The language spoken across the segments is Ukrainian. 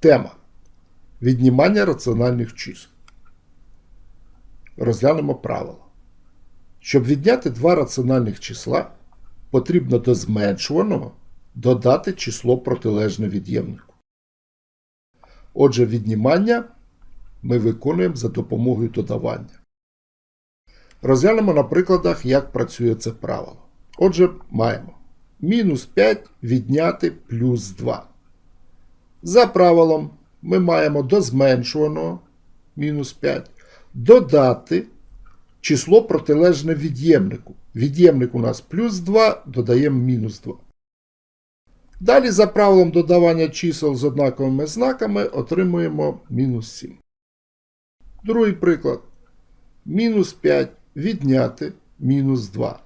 Тема. Віднімання раціональних чисел. Розглянемо правило. Щоб відняти два раціональних числа, потрібно до зменшуваного додати число протилежне від'ємнику. Отже, віднімання ми виконуємо за допомогою додавання. Розглянемо на прикладах, як працює це правило. Отже, маємо мінус 5 відняти плюс 2. За правилом ми маємо до зменшуваного мінус 5 додати число протилежне від'ємнику. Від'ємник у нас плюс 2, додаємо мінус 2. Далі за правилом додавання чисел з однаковими знаками отримуємо мінус 7. Другий приклад. Мінус 5 відняти мінус 2.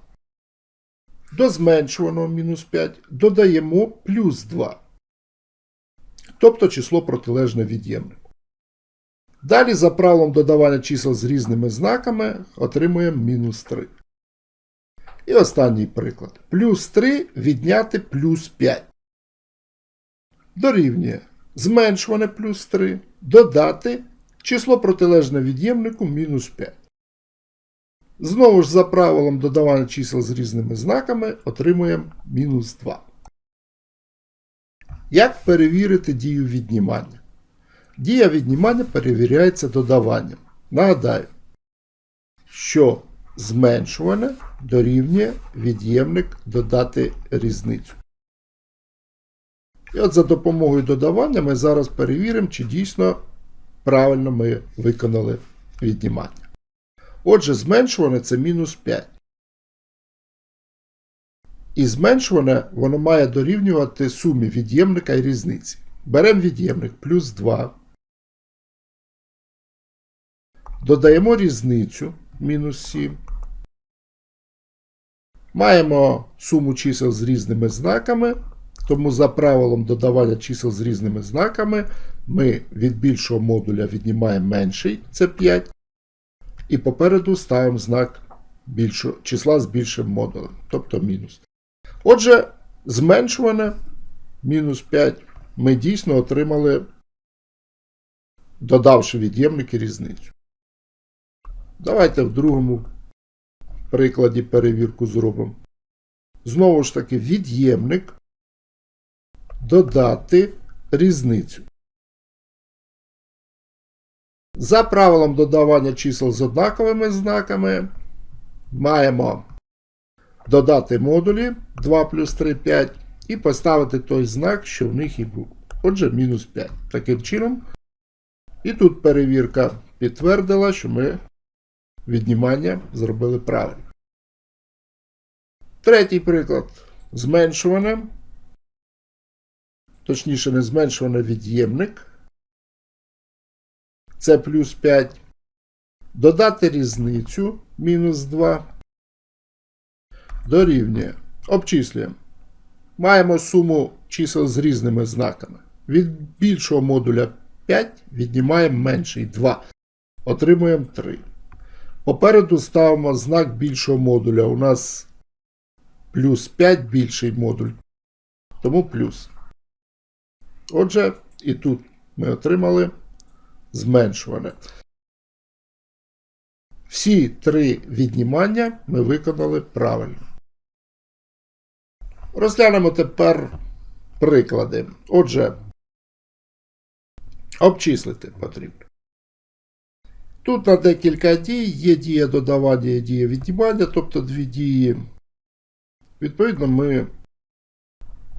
До зменшуваного мінус 5 додаємо плюс 2. Тобто число протилежне від'ємнику. Далі за правилом додавання чисел з різними знаками отримуємо мінус 3. І останній приклад. Плюс 3 відняти плюс 5. Дорівнює зменшуване плюс 3 додати число протилежне від'ємнику мінус 5. Знову ж за правилом додавання чисел з різними знаками отримуємо мінус 2. Як перевірити дію віднімання? Дія віднімання перевіряється додаванням. Нагадаю, що зменшуване дорівнює від'ємник додати різницю. І от за допомогою додавання ми зараз перевіримо, чи дійсно правильно ми виконали віднімання. Отже, зменшуване це мінус 5. І зменшуване воно має дорівнювати сумі від'ємника і різниці. Беремо від'ємник плюс 2. Додаємо різницю мінус 7. Маємо суму чисел з різними знаками. Тому за правилом додавання чисел з різними знаками ми від більшого модуля віднімаємо менший, це 5. І попереду ставимо знак більшого, числа з більшим модулем, тобто мінус. Отже, зменшуване мінус 5 ми дійсно отримали, додавши від'ємники різницю. Давайте в другому прикладі перевірку зробимо. Знову ж таки, від'ємник додати різницю. За правилом додавання чисел з однаковими знаками маємо додати модулі 2 плюс 3 5 і поставити той знак, що в них і був. Отже, мінус 5. Таким чином. І тут перевірка підтвердила, що ми віднімання зробили правильно. Третій приклад. Зменшуване. Точніше, не зменшуване від'ємник. Це плюс 5. Додати різницю мінус 2. Дорівнює. Обчислюємо. Маємо суму чисел з різними знаками. Від більшого модуля 5 віднімаємо менший 2. Отримуємо 3. Попереду ставимо знак більшого модуля. У нас плюс 5 більший модуль. Тому плюс. Отже, і тут ми отримали зменшуване. Всі три віднімання ми виконали правильно. Розглянемо тепер приклади. Отже, обчислити потрібно. Тут на декілька дій є дія додавання і дія віднімання, тобто дві дії. Відповідно, ми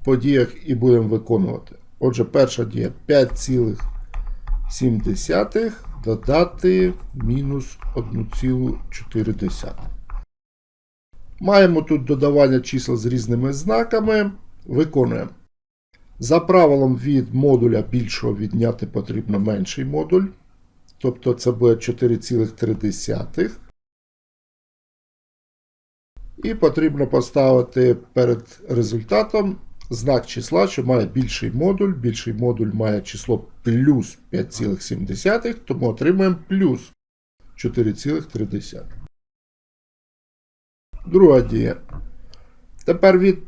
по діях і будемо виконувати. Отже, перша дія 5,7 додати мінус 1,4. Маємо тут додавання чисел з різними знаками. Виконуємо. За правилом від модуля більшого відняти потрібно менший модуль. Тобто це буде 4,3. І потрібно поставити перед результатом знак числа, що має більший модуль. Більший модуль має число плюс 5,7, тому отримаємо плюс 4,3. Друга дія. Тепер від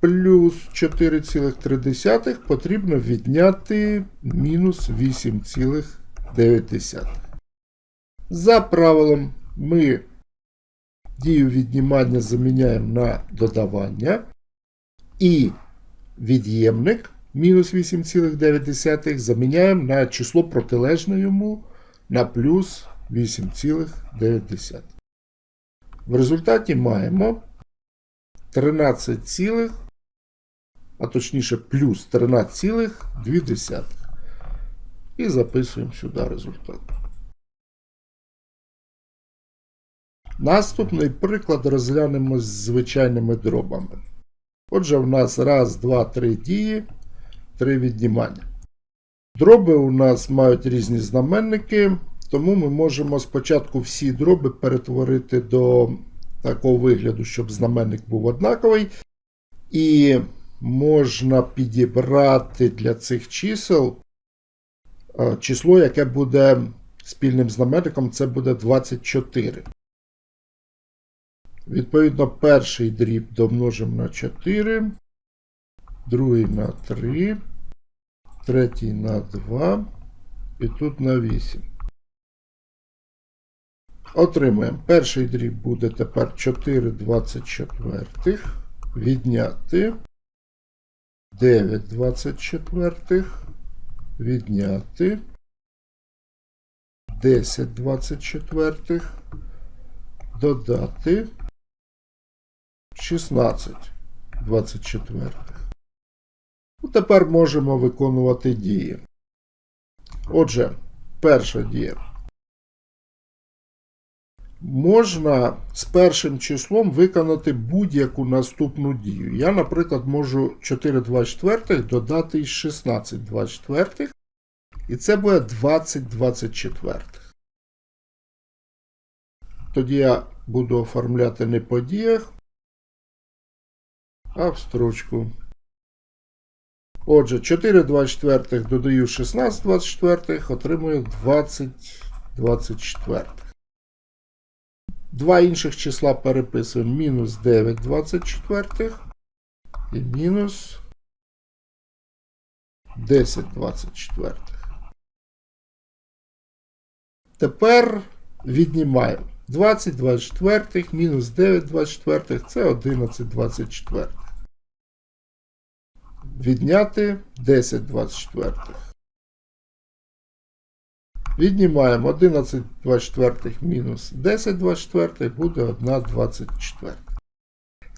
плюс 4,3 потрібно відняти мінус 8,9. За правилом ми дію віднімання заміняємо на додавання. І від'ємник мінус 8,9 заміняємо на число протилежне йому на плюс 8,9. В результаті маємо 13, цілих, а точніше плюс 13,2. І записуємо сюди результат. Наступний приклад розглянемо з звичайними дробами. Отже, в нас раз, два, три дії, три віднімання. Дроби у нас мають різні знаменники, тому ми можемо спочатку всі дроби перетворити до такого вигляду, щоб знаменник був однаковий. І можна підібрати для цих чисел е, число, яке буде спільним знаменником, це буде 24. Відповідно, перший дріб домножимо на 4, другий на 3, третій на 2 і тут на 8. Отримаємо. Перший дріб буде тепер 4 24 відняти 9 24 відняти 10 24 додати 16 24. Ну, тепер можемо виконувати дії. Отже, перша дія. Можна з першим числом виконати будь-яку наступну дію. Я, наприклад, можу 4 24 додати із 16 24. І це буде 20 24. Тоді я буду оформляти не по діях, а в строчку. Отже, 4 24 додаю 16 24, отримую 20 24. Два інших числа переписуємо мінус 9 24 і мінус 10 24. Тепер віднімаємо 20 24 мінус 9 24 це 11 24. Відняти 10 24. Віднімаємо 11 24 мінус 10 24 буде 1 24.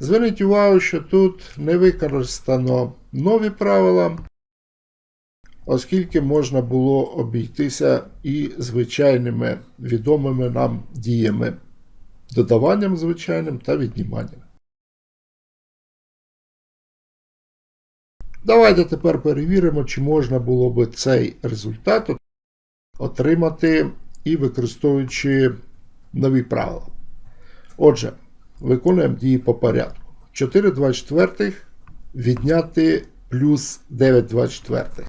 Зверніть увагу, що тут не використано нові правила, оскільки можна було обійтися і звичайними відомими нам діями, додаванням звичайним та відніманням. Давайте тепер перевіримо, чи можна було би цей результат отримати і використовуючи нові правила. Отже, виконуємо дії по порядку. 4 24 відняти плюс 9 24.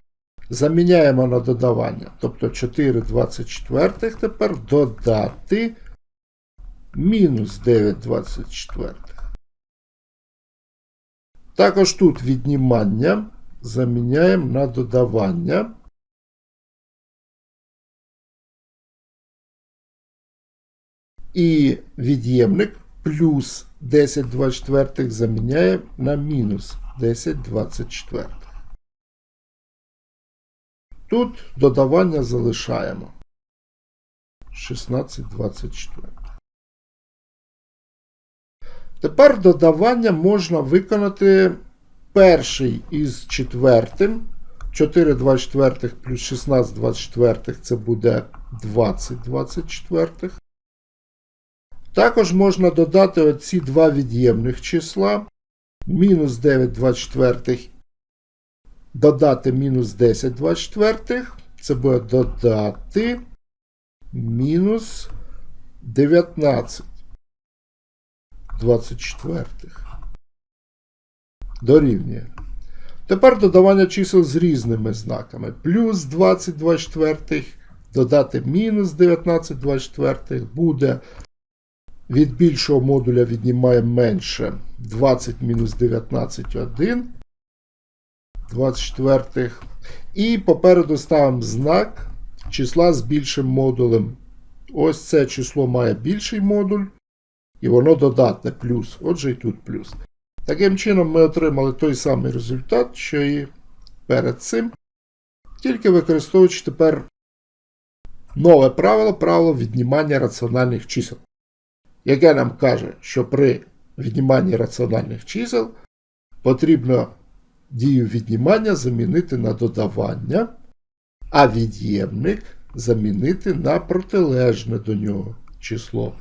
Заміняємо на додавання. Тобто 4 24 тепер додати мінус 9 24. Також тут віднімання заміняємо на додавання. І від'ємник плюс 10 24 заміняє на мінус 10 24. Тут додавання залишаємо 16 24. Тепер додавання можна виконати перший із четвертим. 4 24 плюс 16 24 це буде 20 24. Також можна додати оці два від'ємних числа. Мінус 9 24, додати мінус 10 24. Це буде додати мінус 19 24. Дорівнює. Тепер додавання чисел з різними знаками. Плюс 20 24, додати мінус 19 24 буде від більшого модуля віднімаємо менше 20 мінус 19 1. 24. І попереду ставимо знак числа з більшим модулем. Ось це число має більший модуль, і воно додатне плюс. Отже, і тут плюс. Таким чином, ми отримали той самий результат, що і перед цим. Тільки використовуючи тепер нове правило правило віднімання раціональних чисел, яке нам каже, що при відніманні раціональних чисел потрібно дію віднімання замінити на додавання, а від'ємник замінити на протилежне до нього число.